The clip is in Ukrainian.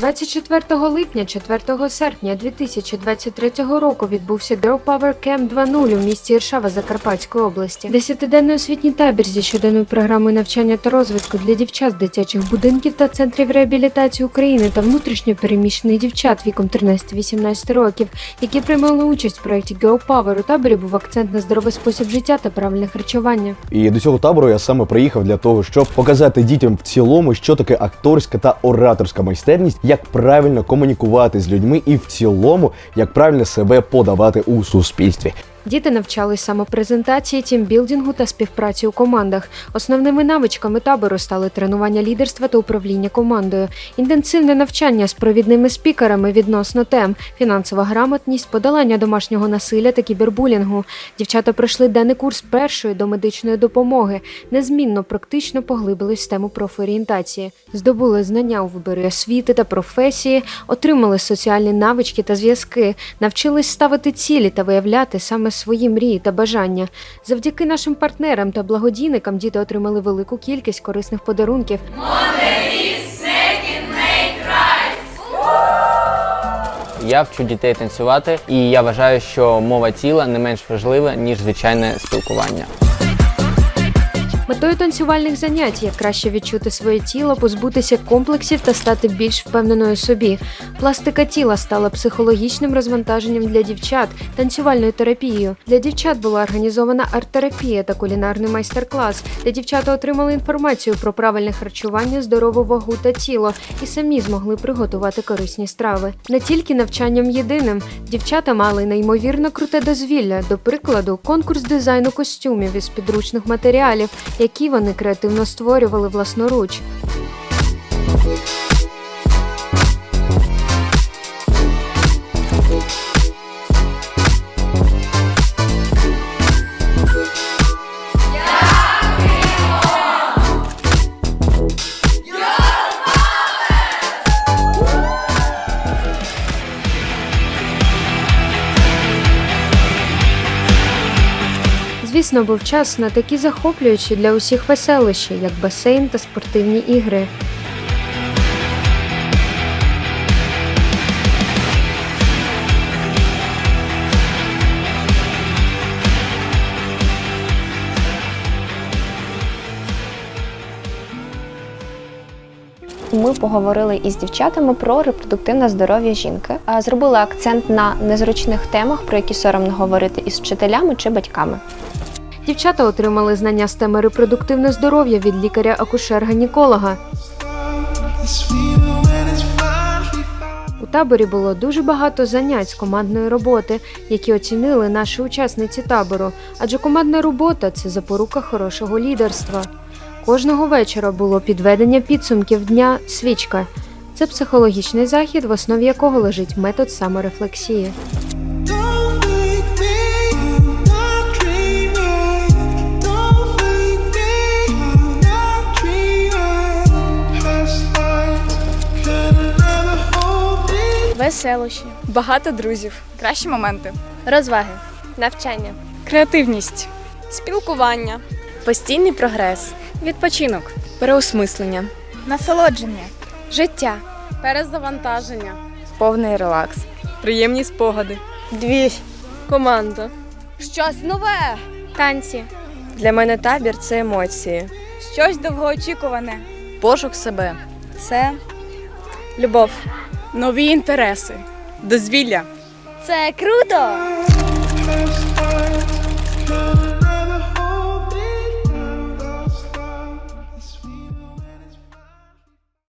24 липня 4 серпня 2023 року відбувся Girl Power Camp 2.0 у місті Іршава Закарпатської області. Десятиденний освітній табір зі щоденною програмою навчання та розвитку для дівчат з дитячих будинків та центрів реабілітації України та внутрішньо переміщених дівчат віком 13-18 років, які приймали участь в проєкті Girl Power. У таборі був акцент на здоровий спосіб життя та правильне харчування. І до цього табору я саме приїхав для того, щоб показати дітям в цілому, що таке акторська та ораторська майстерність, як правильно комунікувати з людьми, і в цілому, як правильно себе подавати у суспільстві. Діти навчались самопрезентації, тімбілдингу та співпраці у командах. Основними навичками табору стали тренування лідерства та управління командою, інтенсивне навчання з провідними спікерами відносно тем, фінансова грамотність, подолання домашнього насилля та кібербулінгу. Дівчата пройшли денний курс першої до медичної допомоги, незмінно практично поглибились в тему профорієнтації, здобули знання у виборі освіти та професії, отримали соціальні навички та зв'язки, навчились ставити цілі та виявляти саме свої мрії та бажання. Завдяки нашим партнерам та благодійникам діти отримали велику кількість корисних подарунків. Я вчу дітей танцювати, і я вважаю, що мова тіла не менш важлива, ніж звичайне спілкування. Метою танцювальних занять є краще відчути своє тіло, позбутися комплексів та стати більш впевненою собі. Пластика тіла стала психологічним розвантаженням для дівчат, танцювальною терапією. Для дівчат була організована арт-терапія та кулінарний майстер-клас, де дівчата отримали інформацію про правильне харчування, здорову вагу та тіло і самі змогли приготувати корисні страви. Не тільки навчанням єдиним, дівчата мали неймовірно круте дозвілля, до прикладу, конкурс дизайну костюмів із підручних матеріалів, які вони креативно створювали власноруч. Звісно, був час на такі захоплюючі для усіх веселищі, як басейн та спортивні ігри. Ми поговорили із дівчатами про репродуктивне здоров'я жінки, зробили акцент на незручних темах, про які соромно говорити із вчителями чи батьками. Дівчата отримали знання з теми репродуктивне здоров'я від лікаря-акушер-гінеколога. У таборі було дуже багато занять з командної роботи, які оцінили наші учасниці табору, адже командна робота це запорука хорошого лідерства. Кожного вечора було підведення підсумків дня свічка. Це психологічний захід, в основі якого лежить метод саморефлексії. Веселощі, багато друзів, кращі моменти, розваги, навчання, креативність, спілкування, постійний прогрес, відпочинок, переосмислення, насолодження, життя, перезавантаження, повний релакс, приємні спогади, двіж, команда. щось нове, Танці. Для мене табір це емоції, щось довгоочікуване, пошук себе, це любов. Нові інтереси, дозвілля. Це круто!